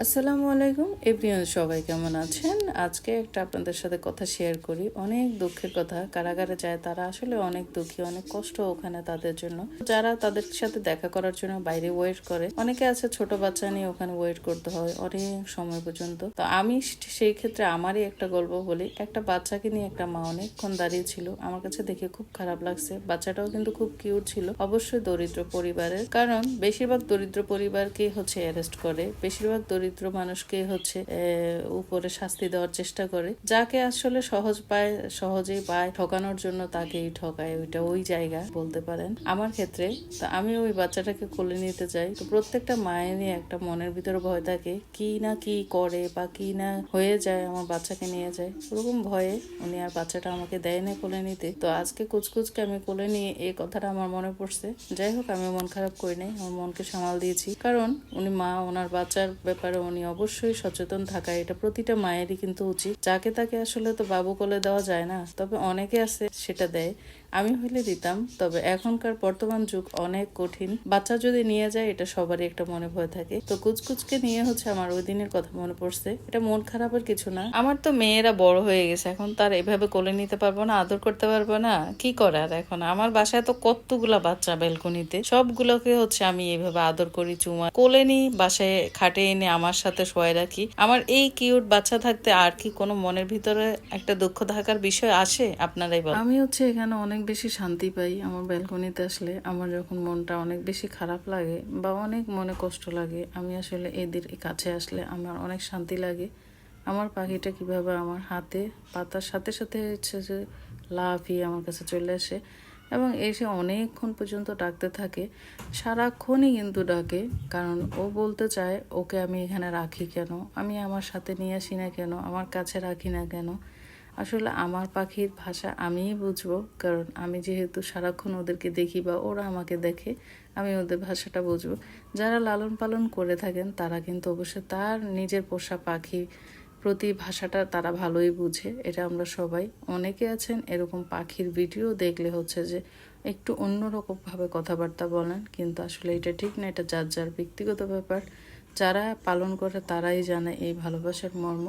আসসালামু আলাইকুম। এভরিওয়ান, সবাই কেমন আছেন? আজকে একটা আপনাদের সাথে কথা শেয়ার করি। অনেক দুঃখের কথা। কারাগারে যায় তারা আসলে অনেক দুঃখী, অনেক কষ্ট ওখানে তাদের জন্য। যারা তাদের সাথে দেখা করার জন্য বাইরে ওয়েট করে, অনেকে আছে ছোট বাচ্চা নিয়ে ওখানে ওয়েট করতে হয় অনেক সময় পর্যন্ত। তো আমি সেই ক্ষেত্রে আমারই একটা গল্প বলি। একটা বাচ্চাকে নিয়ে একটা মা অনেকক্ষণ দাঁড়িয়ে ছিল। আমার কাছে দেখে খুব খারাপ লাগছে। বাচ্চাটাও কিন্তু খুব কিউট ছিল। অবশ্যই দরিদ্র পরিবারের। কারণ বেশিরভাগ দরিদ্র পরিবারকে হচ্ছে অ্যারেস্ট করে। বেশিরভাগ দরিদ্র মানুষকে হচ্ছে উপরে শাস্তি দেওয়ার চেষ্টা করে। যাকে আসলে সহজ পায়, সহজেই পায় ঠকানোর জন্য তাকেই ঠকায়, ওইটা ওই জায়গা বলতে পারেন। আমার ক্ষেত্রে, তো আমি ওই বাচ্চাটাকে কোলে নিতে চাই। তো প্রত্যেকটা মায়েরই একটা মনের ভিতরে ভয় থাকে, কি না কি করে বা কি না হয়ে যায় আমার বাচ্চাকে নিয়ে যায়। ওরকম ভয়ে উনি আর বাচ্চাটা আমাকে দেয় না কোলে নিতে। তো আজকে কুচকুচকে আমি কোলে নিয়ে এই কথাটা আমার মনে পড়ছে। যাই হোক, আমি মন খারাপ করি নাই, আমার মনকে সামাল দিয়েছি। কারণ উনি মা, ওনার বাচ্চার ব্যাপারে উনি অবশ্যই সচেতন থাকা এটা প্রতিটা মায়েরই কিন্তু উচিত। যাকে তাকে আসলে তো বাবু কোলে দেওয়া যায় না, তবে অনেকে আছে সেটা দেয়। আমি হইলে দিতাম, তবে এখনকার বর্তমান যুগ অনেক কঠিন। বাচ্চা যদি নিয়ে যায়, এটা সবারই একটা মনে ভয় থাকে। তো কুচকুচকে নিয়ে হচ্ছে আমার ওই দিনের কথা মনে পড়ছে। এটা মন খারাপের কিছু না। আমার তো মেয়েরা বড় হয়ে গেছে, এখন তার এভাবে কোলে নিতে পারব না, আদর করতে পারব না। কি করার এখন? আমার বাসায় তো কতগুলা বাচ্চা বেলকনিতে সবগুলোকে হচ্ছে আমি এইভাবে আদর করি, চুমা। কোলে নিই, বাসায় খাটে এনে আমার সাথে শোয়াই রাখি। আমার এই কিউট বাচ্চা থাকতে আর কি কোনো মনের ভিতরে একটা দুঃখ থাকার বিষয় আসে? আপনারাই আমি হচ্ছে এখানে অনেক বেশি শান্তি পাই আমার ব্যালকনিতে আসলে। আমার যখন মনটা অনেক বেশি খারাপ লাগে বা অনেক মনে কষ্ট লাগে, আমি আসলে এদের কাছে আসলে আমার অনেক শান্তি লাগে। আমার পাখিটা কীভাবে আমার হাতে পাতার সাথে সাথে লাফিয়ে আমার কাছে চলে আসে এবং এসে অনেকক্ষণ পর্যন্ত ডাকতে থাকে। সারাক্ষণই কিন্তু ডাকে, কারণ ও বলতে চায়, ওকে আমি এখানে রাখি কেন? আমি আমার সাথে নিয়ে আসি না কেন? আমার কাছে রাখি না কেন? আসলে আমার পাখির ভাষা আমিই বুঝব, কারণ আমি যেহেতু সারাক্ষণ ওদেরকে দেখি বা ওরা আমাকে দেখে, আমি ওদের ভাষাটা বুঝব। যারা লালন পালন করে থাকেন, তারা কিন্তু অবশ্যই তার নিজের পোষা পাখি প্রতি ভাষাটা তারা ভালোই বুঝে, এটা আমরা সবাই। অনেকে আছেন, এরকম পাখির ভিডিও দেখলে হচ্ছে যে একটু অন্যরকমভাবে কথাবার্তা বলেন, কিন্তু আসলে এটা ঠিক না, এটা যার যার ব্যক্তিগত ব্যাপার। যারা পালন করে তারাই জানে এই ভালোবাসার মর্ম।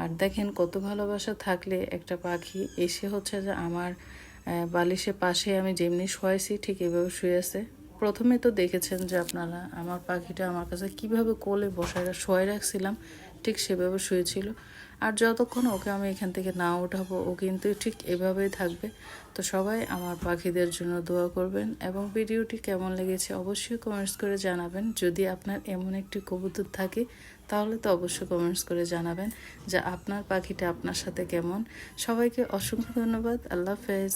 আর দেখেন কত ভালোবাসা থাকলে একটা পাখি এসে হচ্ছে যে আমার বালিশে বালিশের পাশে আমি যেমনি শোয়াইছি ঠিক এভাবে শুয়ে আছে। প্রথমে তো দেখেছেন যে আপনারা, আমার পাখিটা আমার কাছে কীভাবে কোলে বসায় শোয়াই রাখছিলাম, ঠিক সেভাবে শুয়েছিল। আর যতক্ষণ ওকে আমি এখান থেকে না উঠাবো, ও কিন্তু ঠিক এভাবেই থাকবে। তো সবাই আমার পাখিদের জন্য দোয়া করবেন এবং ভিডিওটি কেমন লেগেছে অবশ্যই কমেন্টস করে জানাবেন। যদি আপনার এমন একটি কবুতর থাকে, তাহলে তো অবশ্যই কমেন্টস করে জানাবেন যে আপনার পাখিটা আপনার সাথে কেমন। সবাইকে অসংখ্য ধন্যবাদ। আল্লাহ হাফেজ।